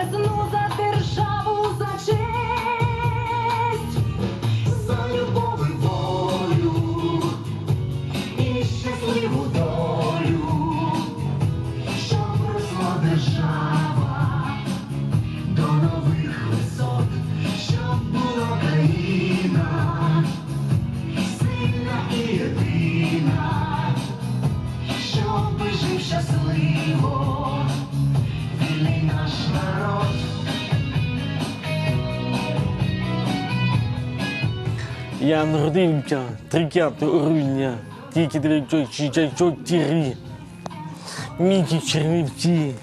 казну, за Я народився 30 грудня 1964. Міті Чернівці.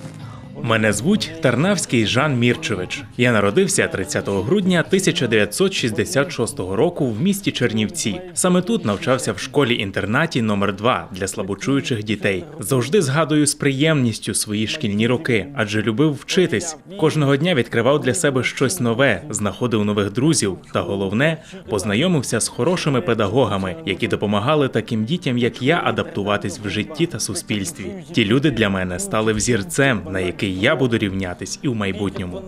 Мене звуть Тарнавський Жан Мірчевич. Я народився 30 грудня 1966 року в місті Чернівці. Саме тут навчався в школі-інтернаті номер 2 для слабочуючих дітей. Завжди згадую з приємністю свої шкільні роки, адже любив вчитись. Кожного дня відкривав для себе щось нове, знаходив нових друзів та головне познайомився з хорошими педагогами, які допомагали таким дітям, як я, адаптуватись в житті та суспільстві. Ті люди для мене стали взірцем, на який я буду рівнятись і в майбутньому.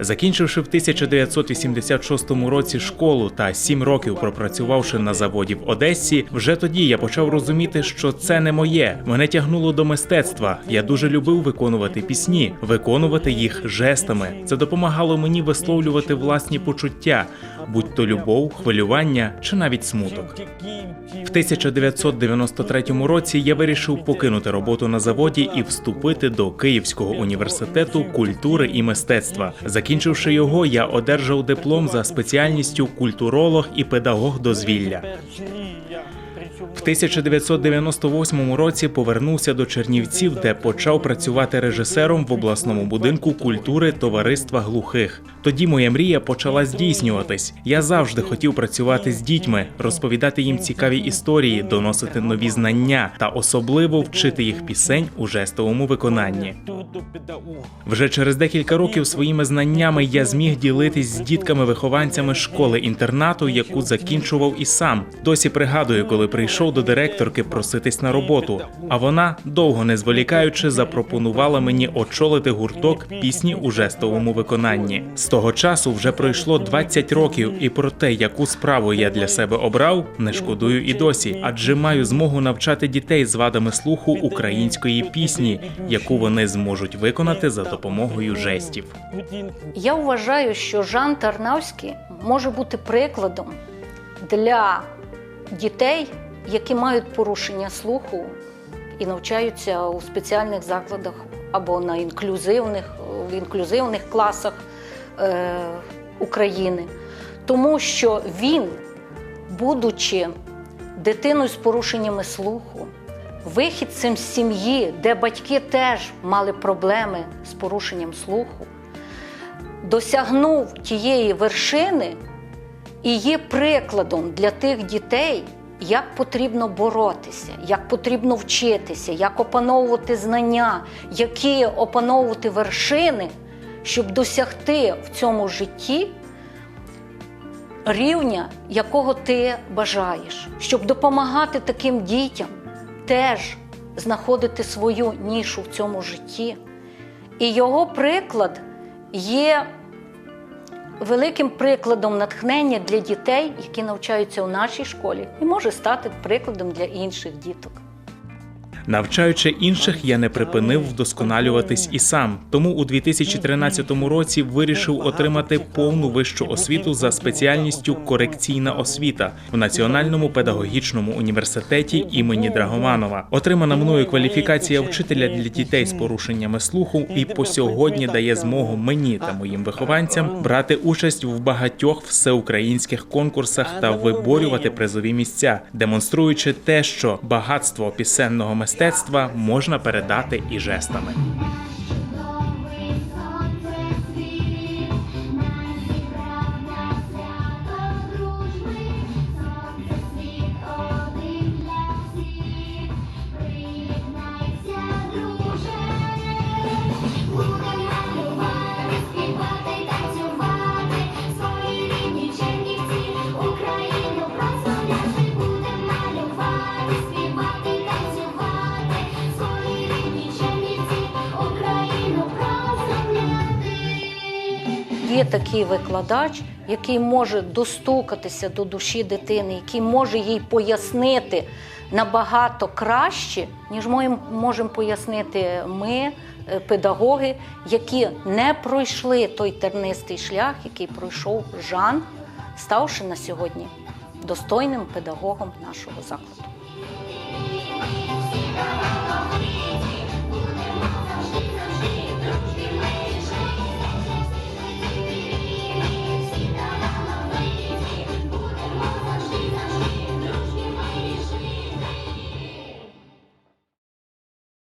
Закінчивши в 1986 році школу та сім років пропрацювавши на заводі в Одесі, вже тоді я почав розуміти, що це не моє. Мене тягнуло до мистецтва. Я дуже любив виконувати пісні, виконувати їх жестами. Це допомагало мені висловлювати власні почуття, будь то любов, хвилювання чи навіть смуток. В 1993 році я вирішив покинути роботу на заводі і вступити до Київського університету культури і мистецтва. Закінчивши його, я одержав диплом за спеціальністю культуролог і педагог дозвілля. В 1998 році повернувся до Чернівців, де почав працювати режисером в обласному будинку культури товариства глухих. Тоді моя мрія почала здійснюватись. Я завжди хотів працювати з дітьми, розповідати їм цікаві історії, доносити нові знання та особливо вчити їх пісень у жестовому виконанні. Вже через декілька років своїми знаннями я зміг ділитись з дітками-вихованцями школи-інтернату, яку закінчував і сам. Досі пригадую, коли прийшов до директорки проситись на роботу. А вона, довго не зволікаючи, запропонувала мені очолити гурток пісні у жестовому виконанні. Того часу вже пройшло 20 років, і про те, яку справу я для себе обрав, не шкодую і досі, адже маю змогу навчати дітей з вадами слуху української пісні, яку вони зможуть виконати за допомогою жестів. Я вважаю, що Жан Тарнавський може бути прикладом для дітей, які мають порушення слуху і навчаються у спеціальних закладах або на інклюзивних, в інклюзивних класах України. Тому що він, будучи дитиною з порушеннями слуху, вихідцем з сім'ї, де батьки теж мали проблеми з порушенням слуху, досягнув тієї вершини і є прикладом для тих дітей, як потрібно боротися, як потрібно вчитися, як опановувати знання, які опановувати вершини, щоб досягти в цьому житті рівня, якого ти бажаєш, щоб допомагати таким дітям теж знаходити свою нішу в цьому житті. І його приклад є великим прикладом натхнення для дітей, які навчаються у нашій школі, і може стати прикладом для інших діток. Навчаючи інших, я не припинив вдосконалюватись і сам. Тому у 2013 році вирішив отримати повну вищу освіту за спеціальністю корекційна освіта в Національному педагогічному університеті імені Драгоманова. Отримана мною кваліфікація вчителя для дітей з порушеннями слуху і по сьогодні дає змогу мені та моїм вихованцям брати участь в багатьох всеукраїнських конкурсах та виборювати призові місця, демонструючи те, що багатство пісенного мистецтва можна передати і жестами. Є такий викладач, який може достукатися до душі дитини, який може їй пояснити набагато краще, ніж ми можемо пояснити ми, е, педагоги, які не пройшли той тернистий шлях, який пройшов Жан, ставши на сьогодні достойним педагогом нашого закладу.